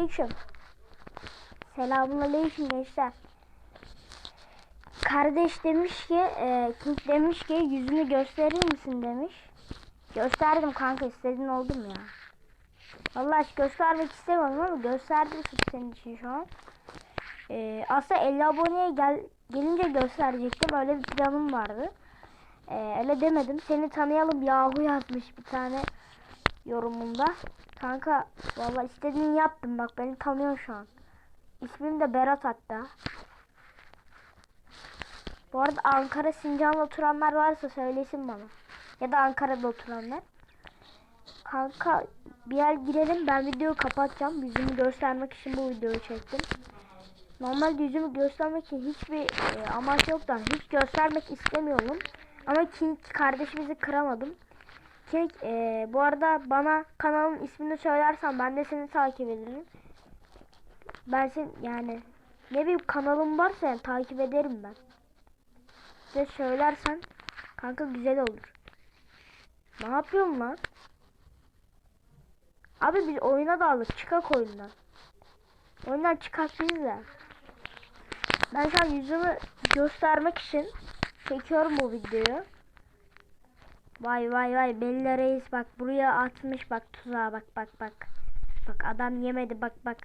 Aleyküm. Selamun aleyküm gençler. Kardeş demiş ki, e, King demiş ki yüzünü gösterir misin demiş. Gösterdim kanka istediğin oldu mu ya? Vallahi hiç göstermek istemiyorum ama gösterdim senin için şu an. E, aslında 50 aboneye gel, gelince gösterecektim. Öyle bir planım vardı. E, öyle demedim. Seni tanıyalım yahu yazmış bir tane yorumunda. Kanka vallahi istediğini yaptım bak beni tanıyor şu an. İsmim de Berat hatta. Bu arada Ankara Sincan'da oturanlar varsa söylesin bana. Ya da Ankara'da oturanlar. Kanka bir yer girelim ben videoyu kapatacağım. Yüzümü göstermek için bu videoyu çektim. Normalde yüzümü göstermek için hiçbir e, amaç yoktu. Hiç göstermek istemiyorum. Ama King kardeşimizi kıramadım. King e, bu arada bana kanalın ismini söylersen ben de seni takip ederim. Ben sen yani ne bir kanalım varsa yani, takip ederim ben. Size söylersen kanka güzel olur. Ne yapıyorsun lan? Abi biz oyuna daldık. Çıkak oyundan. Oyundan çıkak biz de. Ben şu yüzümü göstermek için çekiyorum bu videoyu. Vay vay vay Bella Reis bak buraya atmış bak tuzağa bak bak bak. Bak adam yemedi bak bak.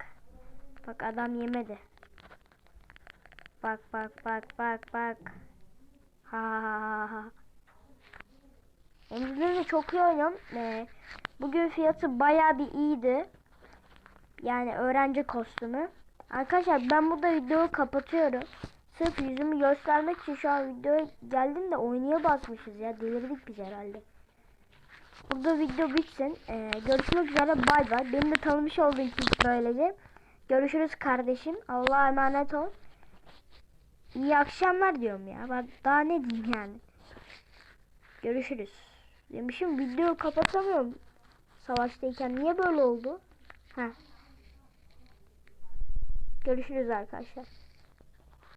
Bak adam yemedi. Bak bak bak bak bak. Ha ha ha ha. Önceden de çok iyi oynuyorum. Ee, bugün fiyatı bayağı bir iyiydi. Yani öğrenci kostümü. Arkadaşlar ben burada videoyu kapatıyorum. Sırf yüzümü göstermek için şu an videoya geldim de oynaya basmışız ya. Delirdik biz herhalde. Burada video bitsin. Ee, görüşmek üzere. Bay bay. Beni de tanımış olduğun için böylece. Görüşürüz kardeşim. Allah'a emanet ol. İyi akşamlar diyorum ya. Ben daha ne diyeyim yani. Görüşürüz. Demişim videoyu kapatamıyorum. Savaştayken niye böyle oldu? Heh. Görüşürüz arkadaşlar.